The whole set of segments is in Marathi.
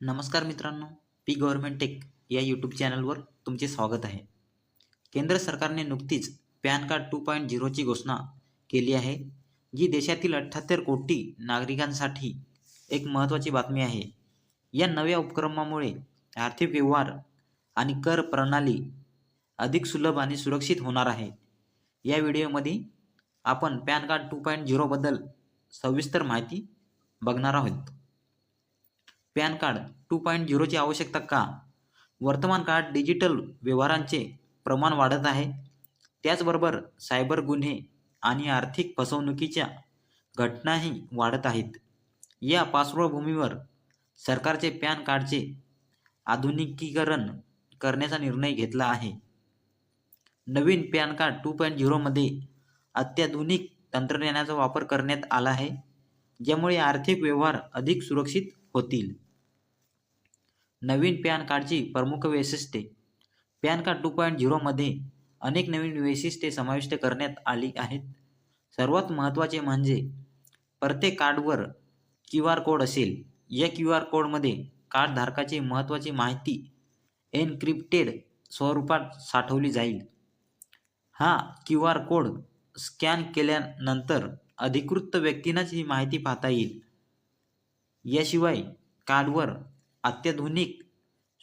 नमस्कार मित्रांनो पी गव्हर्मेंट टेक या यूट्यूब चॅनलवर तुमचे स्वागत आहे. केंद्र सरकारने नुकतीच पॅन कार्ड टू पॉईंट झिरोची घोषणा केली आहे जी देशातील अठ्ठ्याहत्तर कोटी नागरिकांसाठी एक महत्त्वाची बातमी आहे. या नव्या उपक्रमामुळे आर्थिक व्यवहार आणि कर प्रणाली अधिक सुलभ आणि सुरक्षित होणार आहे. या व्हिडिओमध्ये आपण पॅन कार्ड टू पॉईंट झिरोबद्दल सविस्तर माहिती बघणार आहोत. पॅन कार्ड टू पॉईंट झिरोची आवश्यकता का? वर्तमान काळात डिजिटल व्यवहारांचे प्रमाण वाढत आहे. त्याचबरोबर सायबर गुन्हे आणि आर्थिक फसवणुकीच्या घटनाही वाढत आहेत. या पार्श्वभूमीवर सरकारचे पॅन कार्डचे आधुनिकीकरण करण्याचा निर्णय घेतला आहे. नवीन पॅन कार्ड टू पॉईंट झिरोमध्ये अत्याधुनिक तंत्रज्ञानाचा वापर करण्यात आला आहे ज्यामुळे आर्थिक व्यवहार अधिक सुरक्षित होतील. नवीन पॅन कार्डची प्रमुख वैशिष्ट्ये. पॅन कार्ड टू पॉईंट झिरोमध्ये अनेक नवीन वैशिष्ट्ये समाविष्ट करण्यात आली आहेत. सर्वात महत्त्वाचे म्हणजे प्रत्येक कार्डवर क्यू आर कोड असेल. या क्यू आर कोडमध्ये कार्डधारकाची महत्त्वाची माहिती एनक्रिप्टेड स्वरूपात साठवली जाईल. हा क्यू आर कोड स्कॅन केल्यानंतर अधिकृत व्यक्तींनाच ही माहिती पाहता येईल. याशिवाय कार्डवर अत्याधुनिक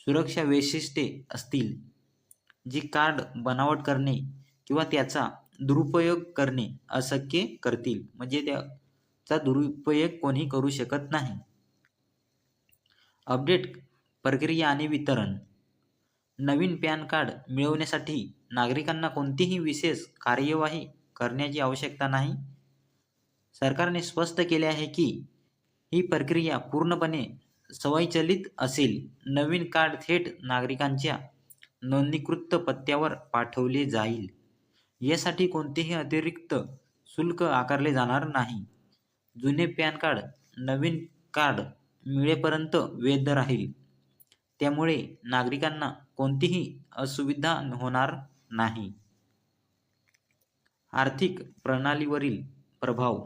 सुरक्षा वैशिष्ट्ये असतील जी कार्ड बनावट करणे किंवा त्याचा दुरुपयोग करणे अशक्य करतील. म्हणजे त्याचा दुरुपयोग कोणी करू शकत नाही. अपडेट प्रक्रिया आणि वितरण. नवीन पॅन कार्ड मिळवण्यासाठी नागरिकांना कोणतीही विशेष कार्यवाही करण्याची आवश्यकता नाही. सरकारने स्पष्ट केले आहे की ही प्रक्रिया पूर्णपणे स्वयंचलित असेल नवीन कार्ड थेट नागरिकांच्या नोंदणीकृत पत्त्यावर पाठवले जाईल. यासाठी कोणतेही अतिरिक्त शुल्क आकारले जाणार नाही. जुने पॅन कार्ड नवीन कार्ड मिळेपर्यंत वैध राहील. त्यामुळे नागरिकांना कोणतीही असुविधा होणार नाही. आर्थिक प्रणालीवरील प्रभाव.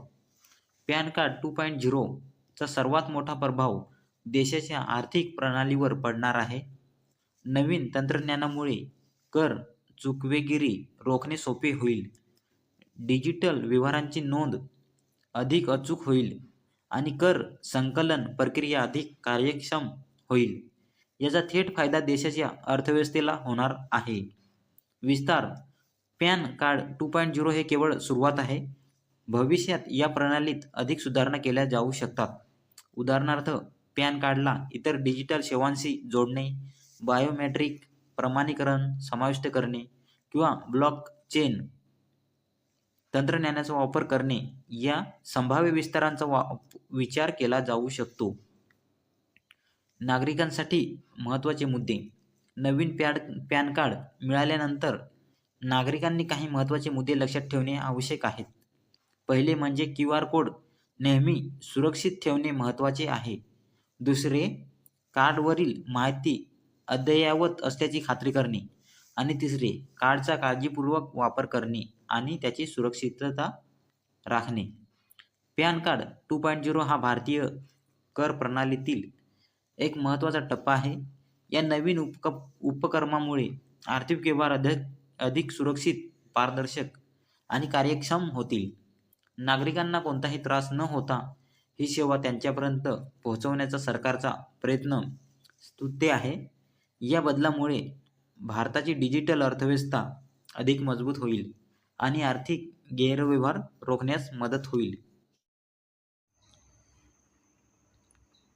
पॅन कार्ड टू पॉईंट झिरोचा सर्वात मोठा प्रभाव देशाच्या आर्थिक प्रणालीवर पडणार आहे. नवीन तंत्रज्ञानामुळे कर चुकवेगिरी रोखणे सोपे होईल. डिजिटल व्यवहारांची नोंद अधिक अचूक होईल आणि कर संकलन प्रक्रिया अधिक कार्यक्षम होईल. याचा थेट फायदा देशाच्या अर्थव्यवस्थेला होणार आहे. विस्तार PAN card two point zero हे केवळ सुरुवात आहे. भविष्यात या प्रणालीत अधिक सुधारणा केल्या जाऊ शकतात. उदाहरणार्थ पॅन कार्डला इतर डिजिटल सेवांशी जोडणे बायोमेट्रिक प्रमाणीकरण समाविष्ट करणे किंवा ब्लॉक चेन तंत्रज्ञानाचा वापर करणे या संभाव्य विस्तारांचा वा विचार केला जाऊ शकतो. नागरिकांसाठी महत्त्वाचे मुद्दे. नवीन पॅड पॅन कार्ड मिळाल्यानंतर नागरिकांनी काही महत्त्वाचे मुद्दे लक्षात ठेवणे आवश्यक आहेत. पहिले म्हणजे क्यू आर कोड नेहमी सुरक्षित ठेवणे महत्त्वाचे आहे. दुसरे कार्डवरील माहिती अद्ययावत असल्याची खात्री करणे आणि तिसरे कार्डचा काळजीपूर्वक वापर करणे आणि त्याची सुरक्षितता राखणे. PAN card two point zero हा भारतीय कर प्रणालीतील एक महत्त्वाचा टप्पा आहे. या नवीन उपक उपक्रमामुळे आर्थिक व्यवहार अधिक अधिक सुरक्षित पारदर्शक आणि कार्यक्षम होतील. नागरिकांना कोणताही त्रास न होता ही सेवा त्यांच्यापर्यंत पोहोचवण्याचा सरकारचा प्रयत्न स्तुत्य आहे. या बदलामुळे भारताची डिजिटल अर्थव्यवस्था अधिक मजबूत होईल आणि आर्थिक गैरव्यवहार रोखण्यास मदत होईल.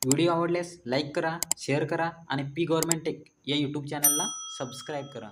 व्हिडिओ आवडल्यास लाईक करा शेअर करा आणि पी गव्हर्मेंट टेक या यूट्यूब चॅनलला सबस्क्राईब करा.